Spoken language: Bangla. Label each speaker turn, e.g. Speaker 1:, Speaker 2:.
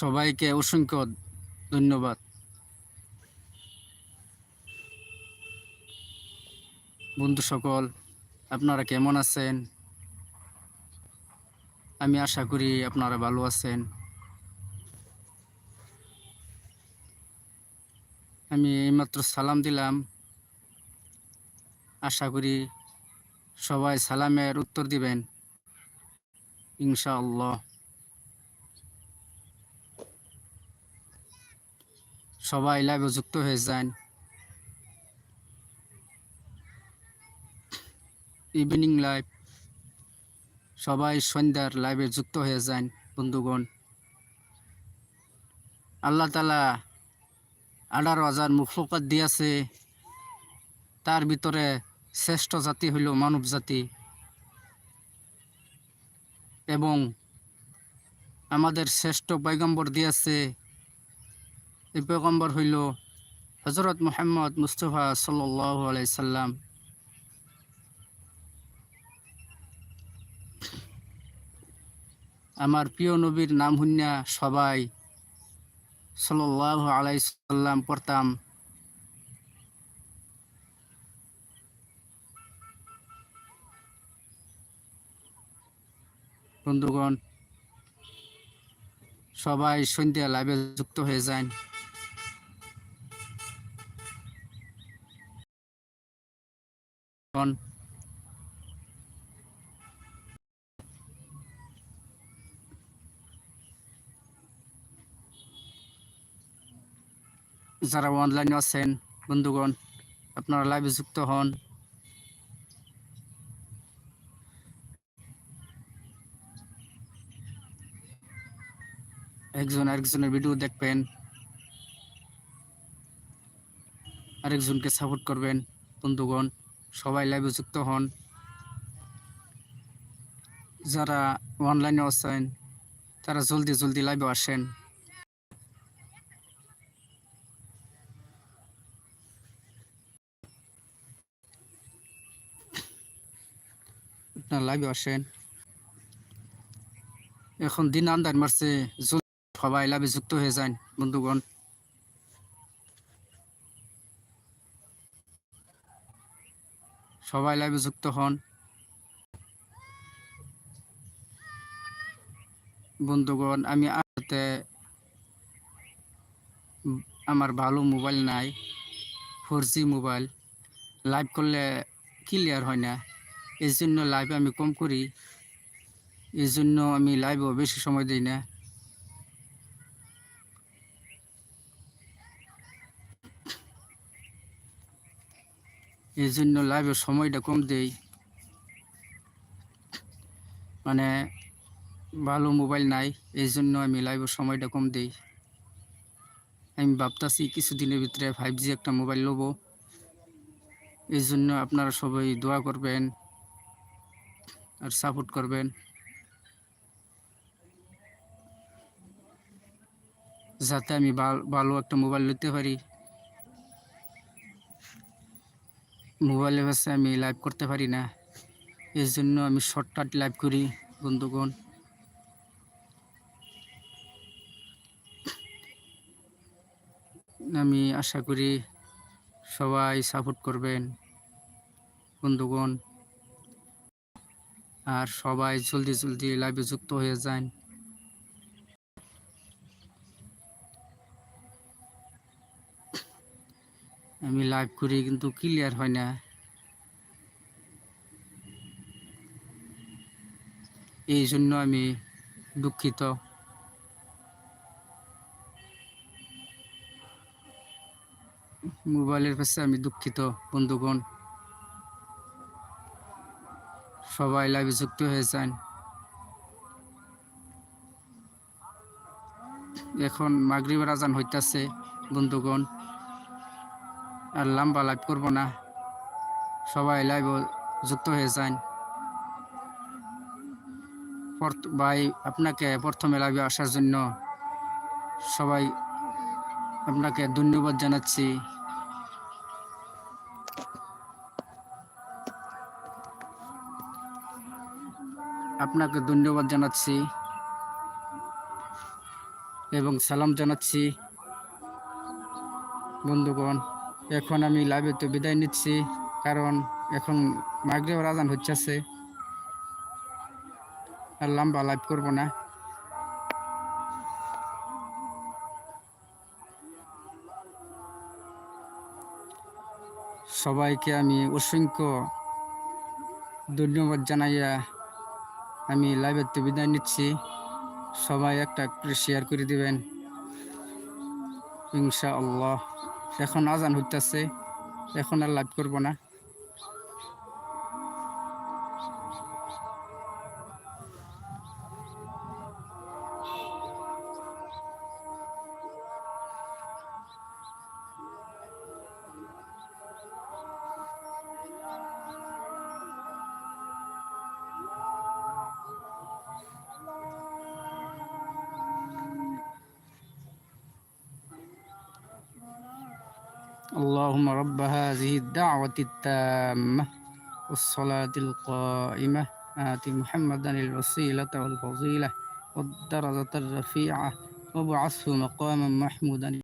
Speaker 1: সবাইকে অসংখ্য ধন্যবাদ। বন্ধু সকল, আপনারা কেমন আছেন? আমি আশা করি আপনারা ভালো আছেন। আমি এইমাত্র সালাম দিলাম। আশা করি সবাই সালামের উত্তর দিবেন। ইনশাআল্লাহ। সবাই লাইভে যুক্ত হয়ে যান। ইভিনিং লাইভ সবাই সন্ধ্যার লাইভে যুক্ত হয়ে যান, বন্ধুগণ। আল্লাহ তালা আঠারো হাজার মুখলকাত দিয়েছে। তার ভিতরে শ্রেষ্ঠ জাতি হইল মানব জাতি। এবং আমাদের শ্রেষ্ঠ পৈগম্বর দিয়েছে এই পৈগম্বর হইল হজরত মোহাম্মদ মুস্তফা সাল্লাহ আলাইসাল্লাম আমার প্রিয় নবীর নাম শুনিয়া সবাই সাল্লাহ আলাইসাল্লাম পড়তাম। বন্ধুগণ, সবাই সন্ধ্যা লাইভে যুক্ত হয়ে যান। গণ যারা অনলাইনে আছেন, বন্ধুগণ, আপনারা লাইভে যুক্ত হন। একজন আরেকজনের ভিডিও দেখবেন। আরেকজনকে সাপোর্ট করবেন, বন্ধুগণ। সবাই লাইভে যুক্ত হন। যারা অনলাইনে আছেন, তারা জলদি জলদি লাইভে আসেন। আপনার লাইভে আসেন। এখন দিন আন্দার মারছে, জলদি সবাই লাইভে যুক্ত হয়ে যান, বন্ধুগণ। সবাই লাইভে যুক্ত হন। বন্ধুগণ, আমি আসতে আমার ভালো মোবাইল নাই ফোর মোবাইল লাইভ করলে ক্লিয়ার হয় না। এই জন্য লাইভ আমি কম করি। এই জন্য আমি লাইভও বেশি সময় দিই না। এই জন্য লাইভে সময়টা কম দেই। মানে ভালো মোবাইল নাই এই জন্য আমি লাইভের সময়টা কম দেই। আমি ভাবতাছি কিছুদিনের ভিতরে ফাইভ জি একটা মোবাইল নেব এই জন্য আপনারা সবাই দোয়া করবেন আর সাপোর্ট করবেন। যাতে আমি ভাল- ভালো একটা মোবাইল নিতে পারি। মোবাইলের কাছে আমি লাইভ করতে পারি না। এই জন্য আমি শর্টকাট লাইভ করি, বন্ধুগণ। আমি আশা করি সবাই সাপোর্ট করবেন, বন্ধুগণ। আর সবাই জলদি জলদি লাইভে যুক্ত হয়ে যান। আমি লাইভ করি কিন্তু ক্লিয়ার হয় না। এই জন্য আমি দুঃখিত। মোবাইলের কাছে আমি দুঃখিত, বন্ধুগণ। সবাই লাইভে যুক্ত হয়ে যান। এখন মাগরিবের আজান হইতাছে, বন্ধুগণ। আর লম্বা লাইভ করব না। সবাই লাইভ যুক্ত হয়ে যান। ভাই, আপনাকে প্রথমে লাইভে আসার জন্য সবাই আপনাকে ধন্যবাদ জানাচ্ছি। আপনাকে ধন্যবাদ জানাচ্ছি এবং সালাম জানাচ্ছি। বন্ধুগণ এখন আমি লাইভে তো বিদায় নিচ্ছি, কারণ এখন মাগরিব আজান হচ্ছে আর লম্বা লাইভ করব না। সবাইকে আমি অসংখ্য ধন্যবাদ জানাইয়া আমি লাইভের তো বিদায় নিচ্ছি। সবাই একটা শেয়ার করে দিবেন। ইনশা আল্লাহ এখন আজান হইতেছে এখন আর লাভ করব না। اللهم رب هذه الدعوة التامة والصلاة القائمة. آت محمدا الوسيلة والفضيلة والدرجة الرفيعة. وابعثه مقاما محمودا